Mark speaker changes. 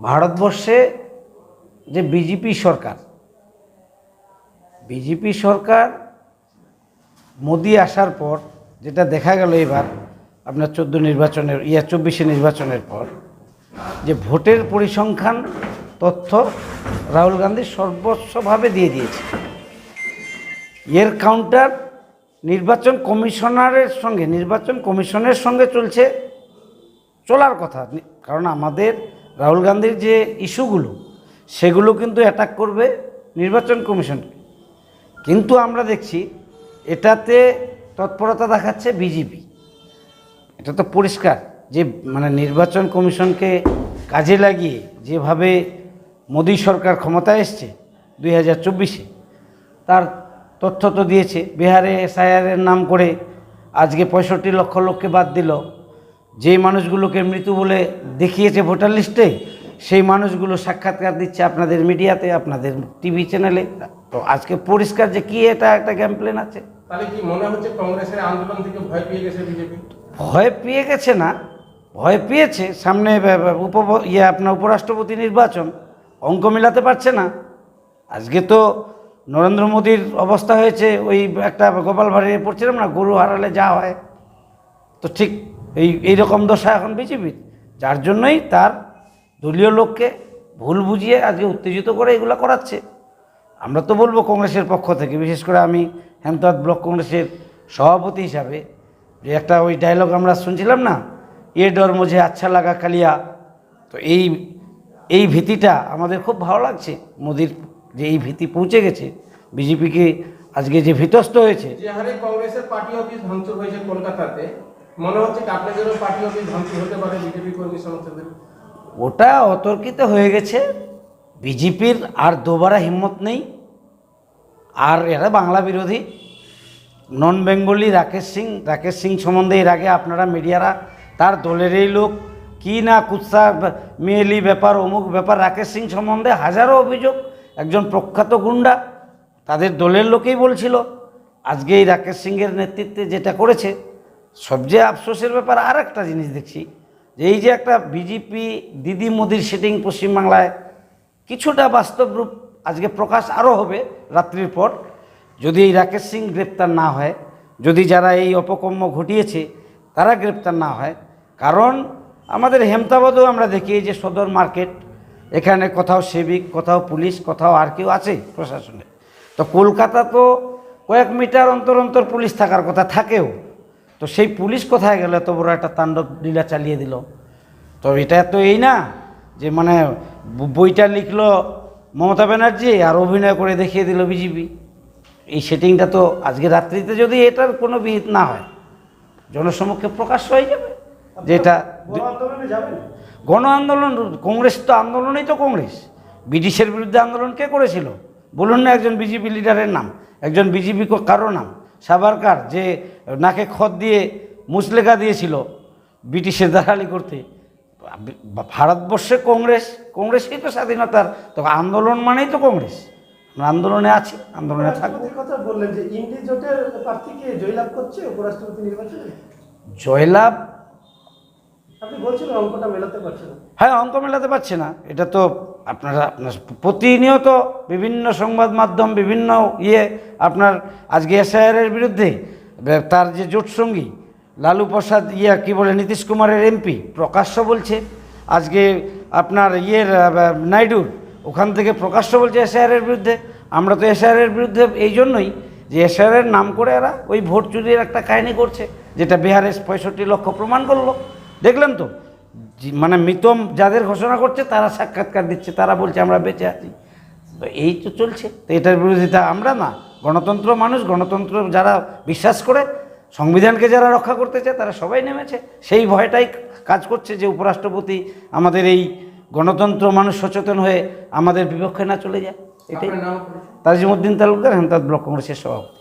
Speaker 1: ভারতবর্ষে যে বিজেপি সরকার বিজেপি সরকার মোদি আসার পর যেটা দেখা গেল এবার আপনার চোদ্দ নির্বাচনের, ইয়া চব্বিশে নির্বাচনের পর, যে ভোটের পরিসংখ্যান তথ্য রাহুল গান্ধী সর্বস্বভাবে দিয়ে দিয়েছে। এর কাউন্টার নির্বাচন কমিশনারের সঙ্গে, নির্বাচন কমিশনের সঙ্গে চলছে, চলার কথা। কারণ আমাদের রাহুল গান্ধীর যে ইস্যুগুলো, সেগুলো কিন্তু অ্যাটাক করবে নির্বাচন কমিশনকে। কিন্তু আমরা দেখছি এটাতে তৎপরতা দেখাচ্ছে বিজেপি। এটা তো পরিষ্কার যে মানে নির্বাচন কমিশনকে কাজে লাগিয়ে যেভাবে মোদী সরকার ক্ষমতায় এসছে দুই হাজার চব্বিশে, তার তথ্য তো দিয়েছে। বিহারে এসআইআরের নাম করে আজকে পঁয়ষট্টি লক্ষ লোককে বাদ দিল যেই মানুষগুলোকে মৃত্যু বলে দেখিয়েছে ভোটার লিস্টে সেই মানুষগুলো সাক্ষাৎকার দিচ্ছে আপনাদের মিডিয়াতে আপনাদের টিভি চ্যানেলে। তো আজকে পরিষ্কার যে কি এটা একটা ক্যাম্পেন আছে।
Speaker 2: তাহলে কি মনে হচ্ছে কংগ্রেসের আন্দোলন থেকে ভয় পেয়ে গেছে বিজেপি?
Speaker 1: ভয় পেয়ে গেছে না ভয় পেয়েছে। সামনে উপ ইয়ে আপনার উপরাষ্ট্রপতি নির্বাচন অঙ্ক মেলাতে পারছে না। আজকে তো নরেন্দ্র মোদীর অবস্থা হয়েছে ওই একটা গোপাল ভাড়ি পড়ছিলাম না গরু হারালে যা হয়। তো ঠিক এই এইরকম দশা এখন বিজেপির। যার জন্যই তার দলীয় লোককে ভুল বুঝিয়ে আজকে উত্তেজিত করে এগুলো করাচ্ছে। আমরা তো বলব কংগ্রেসের পক্ষ থেকে, বিশেষ করে আমি হেমতাদ ব্লক কংগ্রেসের সভাপতি হিসাবে। যে একটা ওই ডায়লগ আমরা শুনছিলাম না, এ ডর মুঝে আচ্ছা লাগা কালিয়া। তো এই এই ভীতিটা আমাদের খুব ভালো লাগছে। মোদির যে এই ভীতি পৌঁছে গেছে, বিজেপিকে আজকে যে ভীতস্ত হয়েছে।
Speaker 2: যে হারে কংগ্রেসের পার্টি অফিস ভাঙচুর হয়েছে কলকাতাতে মনে হচ্ছে আপনাদেরও পার্টি অফিস হতে পারে, বিজেপি কর্মী সমর্থকদের?
Speaker 1: ওটা অতর্কিত হয়ে গেছে। বিজেপির আর দোবারা হিম্মত নেই। আর এরা বাংলা বিরোধী। নন বেঙ্গলি রাকেশ সিং রাকেশ সিং সম্বন্ধে এর আগে আপনারা মিডিয়ারা, তার দলেরই লোক, কি না কুৎসা মেয়েলি ব্যাপার, অমুক ব্যাপার, রাকেশ সিং সম্বন্ধে হাজারো অভিযোগ। একজন প্রখ্যাত গুন্ডা, তাদের দলের লোকেই বলছিল, আজকে এই রাকেশ সিংয়ের নেতৃত্বে যেটা করেছে সবচেয়ে আফসোসের ব্যাপার আর একটা জিনিস দেখছি, যে এই যে একটা বিজেপি দিদি মোদির সেটিং পশ্চিমবাংলায় কিছুটা বাস্তব রূপ আজকে প্রকাশ আরও হবে রাত্রির পর। যদি এই রাকেশ সিং গ্রেপ্তার না হয়, যদি যারা এই অপকর্ম ঘটিয়েছে, তারা গ্রেপ্তার না হয়। কারণ আমাদের হেমতাবাদেও আমরা দেখি যে সদর মার্কেট, এখানে কোথাও সেবিক, কোথাও পুলিশ, কোথাও আর কেউ আছে প্রশাসনে। তো কলকাতা তো কয়েক মিটার অন্তর অন্তর পুলিশ থাকার কথা থাকেও। তো সেই পুলিশ কোথায় গেল? এত বড় একটা তাণ্ডব লীলা চালিয়ে দিল। তো এটা তো এই না যে মানে বইটা লিখলো মমতা ব্যানার্জি আর অভিনয় করে দেখিয়ে দিল বিজেপি। এই সেটিংটা তো আজকে রাত্রিতে যদি এটার কোনো বিহিত না হয় জনসমক্ষে প্রকাশ হয়ে যাবে যেটা গণ আন্দোলন কংগ্রেস তো আন্দোলনই তো কংগ্রেস। ব্রিটিশের বিরুদ্ধে আন্দোলন কে করেছিল? বলুন না একজন বিজেপি লিডারের নাম একজন বিজেপি কারও নাম। সাবারকার যে নাকে খত দিয়ে মুসলেখা দিয়েছিল ব্রিটিশের দালালি করতে ভারতবর্ষে কংগ্রেস কংগ্রেসই তো স্বাধীনতার তো আন্দোলন মানেই তো কংগ্রেস। আন্দোলনে আছি আন্দোলনে থাকব।
Speaker 3: কথা বললেন যে ইন্ডি জোটের প্রার্থীকে জয়লাভ করছে উপরাষ্ট্রপতি নির্বাচনে?
Speaker 1: জয়লাভ?
Speaker 3: আপনি বলছিলেন অঙ্কটা মেলাতে না।
Speaker 1: হ্যাঁ অঙ্ক মেলাতে পারছে না। এটা তো আপনারা আপনার প্রতিনিয়ত বিভিন্ন সংবাদ মাধ্যম, বিভিন্ন ইয়ে আপনার আজকে এসআইআরের বিরুদ্ধে তার যে জোটসঙ্গী লালু প্রসাদ ইয়া কি বলে, নীতিশ কুমারের এমপি, প্রকাশ্য বলছে, আজকে আপনার ইয়ের নাইডুর, ওখান থেকে প্রকাশ্য বলছে এসআইআরের বিরুদ্ধে, আমরা তো এসআইআরের বিরুদ্ধে এই জন্যই যে এসআইআরের নাম করে এরা ওই ভোট চুরির একটা কাহিনী করছে, যেটা বিহারে পঁয়ষট্টি লক্ষ প্রমাণ করল। দেখলেন তো মানে মৃতম যাদের ঘোষণা করছে তারা সাক্ষাৎকার দিচ্ছে তারা বলছে আমরা বেঁচে আছি। তো এই তো চলছে। তো এটার বিরোধিতা আমরা না। গণতন্ত্র মানুষ গণতন্ত্র যারা বিশ্বাস করে সংবিধানকে যারা রক্ষা করতে চায় তারা সবাই নেমেছে। সেই ভয়টাই কাজ করছে যে উপরাষ্ট্রপতি আমাদের এই গণতন্ত্র মানুষ সচেতন হয়ে আমাদের বিপক্ষে না চলে যায়। এটাই? তাজিমুদ্দিন তালুকদার হেমতাদ ব্লক কংগ্রেসের সভাপতি।